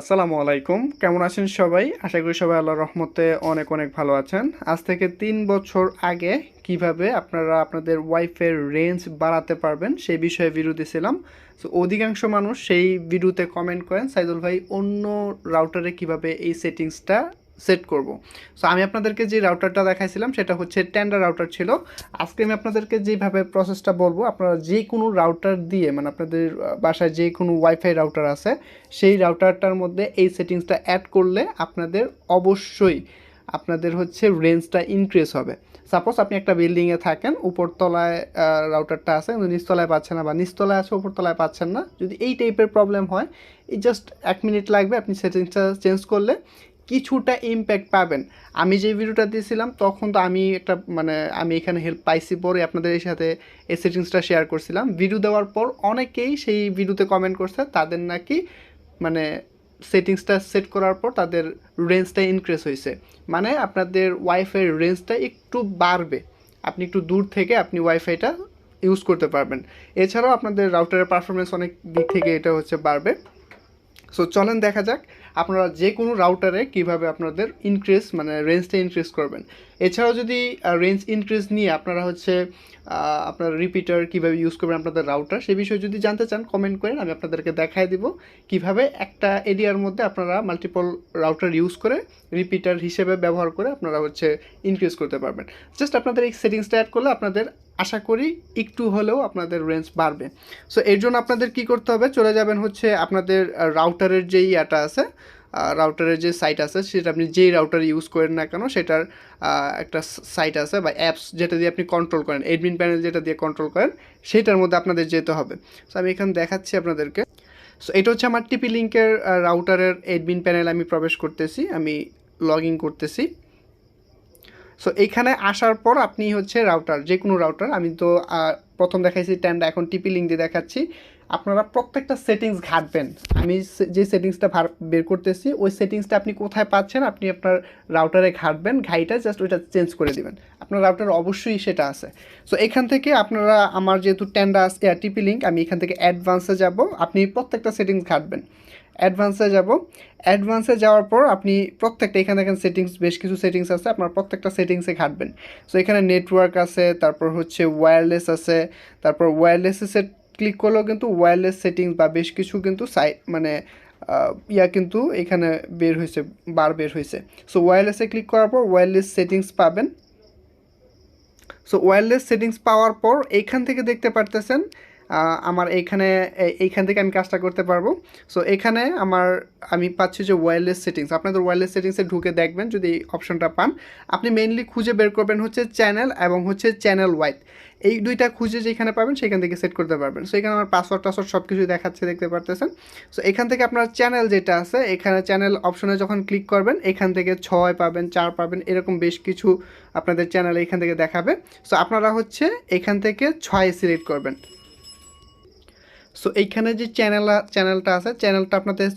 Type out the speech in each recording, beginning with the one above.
আসসালামু আলাইকুম। কেমন আছেন সবাই? আশা করি সবাই আল্লাহর রহমতে অনেক অনেক ভালো আছেন। আজ থেকে তিন বছর আগে কীভাবে আপনারা আপনাদের ওয়াইফের রেঞ্জ বাড়াতে পারবেন সেই বিষয়ে ভিডিও দিয়েছিলাম তো অধিকাংশ মানুষ সেই ভিডিওতে কমেন্ট করেন, সাইদুল ভাই, অন্য রাউটারে কীভাবে এই সেটিংসটা সেট করব। সো আমি আপনাদেরকে যে রাউটারটা দেখাইছিলাম, সেটা হচ্ছে টেন্ডার রাউটার ছিল। আজকে আমি আপনাদেরকে যেভাবে প্রসেসটা বলব, আপনারা যে কোনো রাউটার দিয়ে মানে আপনাদের বাসায় যে কোনো ওয়াইফাই রাউটার আছে, সেই রাউটারটার মধ্যে এই সেটিংসটা অ্যাড করলে আপনাদের অবশ্যই আপনাদের হচ্ছে রেঞ্জটা ইনক্রিজ হবে। সাপোজ আপনি একটা বিল্ডিংয়ে থাকেন, উপরতলায় রাউটারটা আছে, কিন্তু নিচতলায় পাচ্ছেন না বা নিচতলায় আছে, উপরতলায় পাচ্ছেন না। যদি এই টাইপের প্রবলেম হয়, এই জাস্ট এক মিনিট লাগবে, আপনি সেটিংসটা চেঞ্জ করলে কিছুটা ইম্প্যাক্ট পাবেন। আমি যে ভিডিওটা দিয়েছিলাম, তখন তো আমি একটা মানে আমি এখানে হেল্প পাইছি পরে আপনাদের এই সাথে এই সেটিংসটা শেয়ার করছিলাম। ভিডিও দেওয়ার পর অনেকেই সেই ভিডিওতে কমেন্ট করছে, তাদের নাকি মানে সেটিংসটা সেট করার পর তাদের রেঞ্জটা ইনক্রিজ হয়েছে। মানে আপনাদের ওয়াইফাই রেঞ্জটা একটু বাড়বে। আপনি একটু দূর থেকে আপনি ওয়াইফাইটা ইউজ করতে পারবেন। এছাড়াও আপনাদের রাউটারের পারফরমেন্স অনেক দিক থেকে এটা হচ্ছে বাড়বে। সো চলেন দেখা যাক আপনারা যে কোনো রাউটারে কীভাবে আপনাদের ইনক্রিজ মানে রেঞ্জটা ইনক্রিজ করবেন। এছাড়াও যদি রেঞ্জ ইনক্রিজ নিয়ে আপনারা হচ্ছে আপনার রিপিটার কীভাবে ইউজ করবেন আপনাদের রাউটার সে বিষয়ে যদি জানতে চান কমেন্ট করেন আমি আপনাদেরকে দেখাই দিব কীভাবে একটা এরিয়ার মধ্যে আপনারা মাল্টিপল রাউটার ইউজ করে রিপিটার হিসেবে ব্যবহার করে আপনারা হচ্ছে ইনক্রিজ করতে পারবেন। জাস্ট আপনাদের এই সেটিংসটা অ্যাড করলে আপনাদের আশা করি একটু হলেও আপনাদের রেঞ্জ বাড়বে। সো এর জন্য আপনাদের কি করতে হবে? চলে যাবেন হচ্ছে আপনাদের রাউটারের যেই ইয়াটা আছে রাউটারের যে সাইট আছে, সেটা আপনি যেই রাউটার ইউজ করেন না কেন, সেটার একটা সাইট আছে বা অ্যাপস যেটা দিয়ে আপনি কন্ট্রোল করেন এডমিন প্যানেল যেটা দিয়ে কন্ট্রোল করেন, সেটার মধ্যে আপনাদের যেতে হবে। সো আমি এখানে দেখাচ্ছি আপনাদেরকে। সো এটা হচ্ছে আমার টিপি লিঙ্কের রাউটারের এডমিন প্যানেল আমি প্রবেশ করতেছি, আমি লগ ইন করতেছি। সো এইখানে আসার পর আপনি হচ্ছে রাউটার যে কোনো রাউটার আমি তো প্রথম দেখাইছি ট্যান্ডা এখন টিপি লিঙ্ক দিয়ে দেখাচ্ছি। আপনারা প্রত্যেকটা সেটিংস ঘাটবেন। আমি যে সেটিংসটা বের করতেছি, ওই সেটিংসটা আপনি কোথায় পাচ্ছেন, আপনি আপনার রাউটারে ঘাটবেন, ঘাইটা জাস্ট ওইটা চেঞ্জ করে দিবেন। আপনার রাউটার অবশ্যই সেটা আছে। সো এখান থেকে আপনারা, আমার যেহেতু ট্যান্ডা টিপি লিঙ্ক আমি এখান থেকে অ্যাডভান্সে যাব। আপনি প্রত্যেকটা সেটিংস ঘাটবেন। অ্যাডভান্সে যাব। অ্যাডভান্সে যাওয়ার পর আপনি প্রত্যেকটা, এখানে দেখেন সেটিংস বেশ কিছু সেটিংস আছে, আপনার প্রত্যেকটা সেটিংসে ঘাটবেন। সো এখানে নেটওয়ার্ক আছে, তারপর হচ্ছে ওয়্যারলেস আছে, তারপর ওয়্যারলেসে সেট ক্লিক করলেও কিন্তু ওয়্যারলেস সেটিংস বা বেশ কিছু কিন্তু সাইট মানে ইয়া কিন্তু এখানে বের হয়েছে, বার বের হয়েছে। সো ওয়্যারলেসে ক্লিক করার পর ওয়্যারলেস সেটিংস পাবেন। সো ওয়্যারলেস সেটিংস পাওয়ার পর এইখান থেকে দেখতে পারতেছেন আমার এইখানে এইখান থেকে আমি কাজটা করতে পারব। সো এখানে আমার, আমি পাচ্ছি যে ওয়্যারলেস সেটিংস আপনাদের ওয়্যারলেস সেটিংসে ঢুকে দেখবেন যদি অপশনটা পান। আপনি মেইনলি খুঁজে বের করবেন হচ্ছে চ্যানেল এবং হচ্ছে চ্যানেল ওয়াইড এই দুইটা খুঁজে যেখানে পাবেন, সেখান থেকে সেট করতে পারবেন। সো এখানে আমার পাসওয়ার্ড টাসওয়ার্ড সব কিছু দেখাচ্ছে, দেখতে পারতেছেন। সো এখান থেকে আপনার চ্যানেল যেটা আছে, এখানে চ্যানেল অপশনে যখন ক্লিক করবেন, এখান থেকে ছয় পাবেন, চার পাবেন, এরকম বেশ কিছু আপনাদের চ্যানেল এখান থেকে দেখাবে। সো আপনারা হচ্ছে এখান থেকে ছয় সিলেক্ট করবেন। সো এইখানে যে চ্যানেল চ্যানেলটা আছে চ্যানেলটা আপনাদের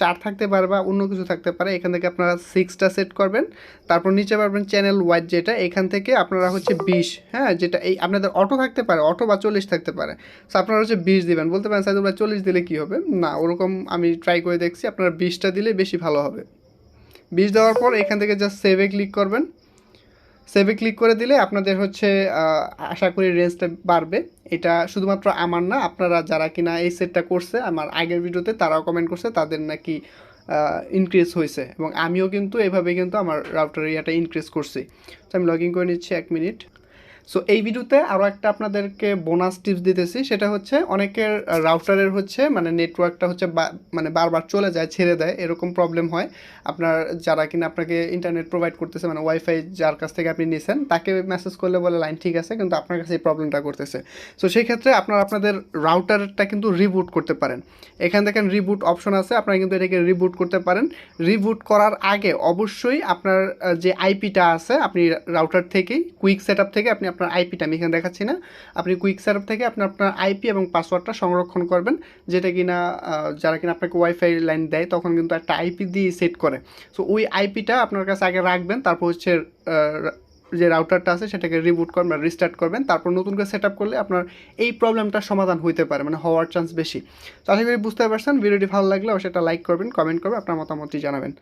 চার থাকতে পারে বা অন্য কিছু থাকতে পারে। এখান থেকে আপনারা সিক্সটা সেট করবেন। তারপর নিচে পারবেন চ্যানেল ওয়াইড যেটা, এখান থেকে আপনারা হচ্ছে বিশ হ্যাঁ যেটা এই আপনাদের অটো থাকতে পারে, অটো বা চল্লিশ থাকতে পারে। সো আপনারা হচ্ছে বিশ দিবেন। বলতে পারেন সাইদুল ভাই চল্লিশ দিলে কী হবে? না, ওরকম আমি ট্রাই করে দেখছি। আপনারা বিশটা দিলে বেশি ভালো হবে। বিশ দেওয়ার পর এখান থেকে জাস্ট সেভে ক্লিক করবেন। সেভে ক্লিক করে দিলে আপনাদের হচ্ছে আশা করি রেঞ্জটা বাড়বে। এটা শুধুমাত্র আমার না, আপনারা যারা কিনা এই সেটটা করছে, আমার আগের ভিডিওতে তারাও কমেন্ট করছে, তাদের নাকি ইনক্রিজ হয়েছে। এবং আমিও কিন্তু এভাবে কিন্তু আমার রাউটার ইয়াটা ইনক্রিজ করছি। তো আমি লগ ইন করে নিচ্ছি এক মিনিট সো এই ভিডিওতে আরও একটা আপনাদেরকে বোনাস টিপস দিতেছি। সেটা হচ্ছে অনেকের রাউটারের হচ্ছে মানে নেটওয়ার্কটা হচ্ছে মানে বারবার চলে যায়, ছেড়ে দেয়, এরকম প্রবলেম হয়। আপনার, যারা কিনা আপনাকে ইন্টারনেট প্রোভাইড করতেছে মানে ওয়াইফাই যার কাছ থেকে আপনি নিয়েছেন তাকে মেসেজ করলে বলে, লাইন ঠিক আছে। কিন্তু আপনার কাছে এই প্রবলেমটা করতেছে। সো সেই ক্ষেত্রে আপনারা আপনাদের রাউটারটা কিন্তু রিবুট করতে পারেন। এখান দেখেন রিবুট অপশন আছে, আপনারা কিন্তু এটাকে রিবুট করতে পারেন। রিবুট করার আগে অবশ্যই আপনার যে আইপিটা আছে, আপনি রাউটার থেকেই কুইক সেট থেকে আপনি আপনার আইপিটা আমি এখানে দেখাচ্ছি না। আপনি কুইক সেট থেকে আপনি আপনার আইপি এবং পাসওয়ার্ডটা সংরক্ষণ করবেন। যেটা কিনা যারা কিনা আপনাকে ওয়াইফাই লাইন দেয়, তখন কিন্তু একটা আইপি দিয়ে সেট করে। সো ওই আইপিটা আপনার কাছে আগে রাখবেন, তারপর হচ্ছে যে রাউটারটা আছে, সেটাকে রিবুট করবেন রিস্টার্ট করবেন। তারপর নতুন করে সেট করলে আপনার এই প্রবলেমটার সমাধান হইতে পারে মানে হওয়ার চান্স বেশি। তো আশা করি বুঝতে পারছেন। ভিডিওটি ভালো লাগলে অবশ্যই একটা লাইক করবেন কমেন্ট করবেন, আপনার মতামতটি জানাবেন।